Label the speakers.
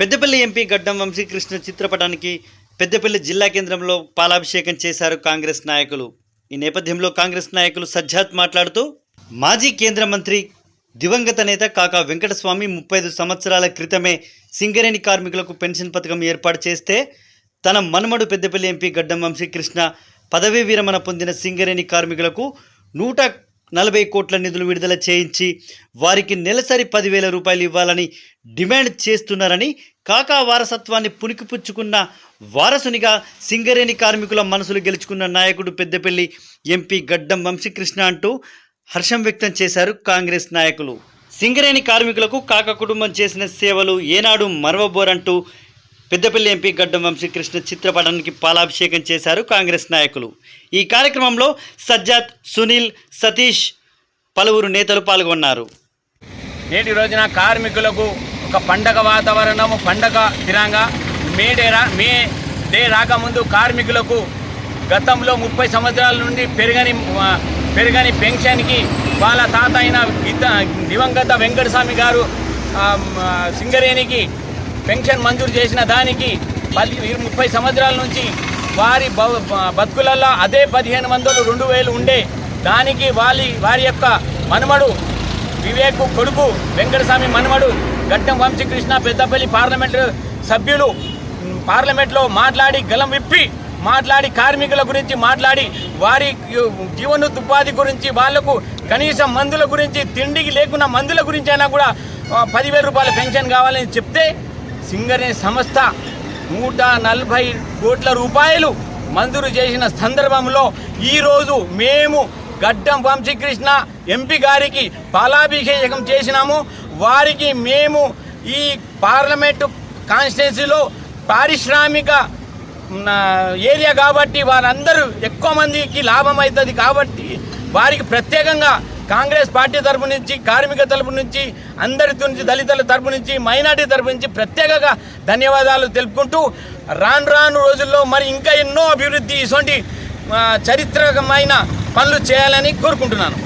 Speaker 1: Peddapalli MP గడ్డం వంశీకృష్ణ చిత్రపటానికి పెద్దపల్లి జిల్లా కేంద్రంలో పాలాభిషేకం చేశారు కాంగ్రెస్ నాయకులు. ఈ నేపథ్యంలో కాంగ్రెస్ నాయకులు సజ్జాత్ మాట్లాడుతూ మాజీ కేంద్ర మంత్రి దివంగత నేత కాకా వెంకటస్వామి ముప్పై ఐదు సంవత్సరాల క్రితమే సింగరేణి కార్మికులకు పెన్షన్ పథకం ఏర్పాటు చేస్తే తన మనుమడు పెద్దపల్లి ఎంపీ గడ్డం వంశీకృష్ణ పదవీ విరమణ పొందిన సింగరేణి కార్మికులకు నూట నలభై కోట్ల నిధులు విడుదల చేయించి వారికి నెలసరి పదివేల రూపాయలు ఇవ్వాలని డిమాండ్ చేస్తున్నారని కాకా వారసత్వాన్ని పుణికిపుచ్చుకున్న వారసునిగా సింగరేణి కార్మికుల మనసులు గెలుచుకున్న నాయకుడు పెద్దపల్లి ఎంపీ గడ్డం వంశీకృష్ణ అంటూ హర్షం వ్యక్తం చేశారు కాంగ్రెస్ నాయకులు. సింగరేణి కార్మికులకు కాక కుటుంబం చేసిన సేవలు ఏనాడు మరవబోరంటూ పెద్దపల్లి ఎంపీ గడ్డం వంశీకృష్ణ చిత్రపటానికి పాలాభిషేకం చేశారు కాంగ్రెస్ నాయకులు. ఈ కార్యక్రమంలో సజ్జాద్ సునీల్ సతీష్ పలువురు నేతలు పాల్గొన్నారు.
Speaker 2: నేటి రోజున కార్మికులకు ఒక పండగ వాతావరణము పండగ దినంగా మే డే రా మే డే రాకముందు కార్మికులకు గతంలో ముప్పై సంవత్సరాల నుండి పెరగని పెరగని పెన్షన్కి వాళ్ళ తాత అయిన దివంగత వెంకటస్వామి గారు సింగరేణికి పెన్షన్ మంజూరు చేసిన దానికి పది ముప్పై సంవత్సరాల నుంచి వారి బ- బతుకులలో అదే పదిహేను వందలు రెండు వేలు ఉండే దానికి వారి వారి యొక్క మనుమడు వివేక్ కొడుకు వెంకటస్వామి మనమడు గడ్డం వంశీకృష్ణ పెద్దపల్లి పార్లమెంటు సభ్యులు పార్లమెంట్లో మాట్లాడి గలం విప్పి మాట్లాడి కార్మికుల గురించి మాట్లాడి వారి జీవనోపాధి గురించి వాళ్ళకు కనీసం మందుల గురించి తిండికి లేకున్న మందుల గురించి అయినా కూడా పదివేల రూపాయల పెన్షన్ కావాలని చెప్తే సింగరేణి సంస్థ నూట నలభై కోట్ల రూపాయలు మంజూరు చేసిన సందర్భంలో ఈరోజు మేము గడ్డం వంశీకృష్ణ ఎంపీ గారికి పాలాభిషేకం చేసినాము. వారికి మేము ఈ పార్లమెంటు కాన్స్టిట్యున్సీలో పారిశ్రామిక ఏరియా కాబట్టి వారందరూ ఎక్కువ మందికి లాభం అవుతుంది కాబట్టి వారికి ప్రత్యేకంగా కాంగ్రెస్ పార్టీ తరపు నుంచి కార్మిక తరపు నుంచి అందరి నుంచి దళితుల తరపు నుంచి మైనార్టీ తరపు నుంచి ప్రత్యేకంగా ధన్యవాదాలు తెలుపుకుంటూ రాను రాను రోజుల్లో మరి ఇంకా ఎన్నో అభివృద్ధి ఇటువంటి చరిత్రకమైన పనులు చేయాలని కోరుకుంటున్నాను.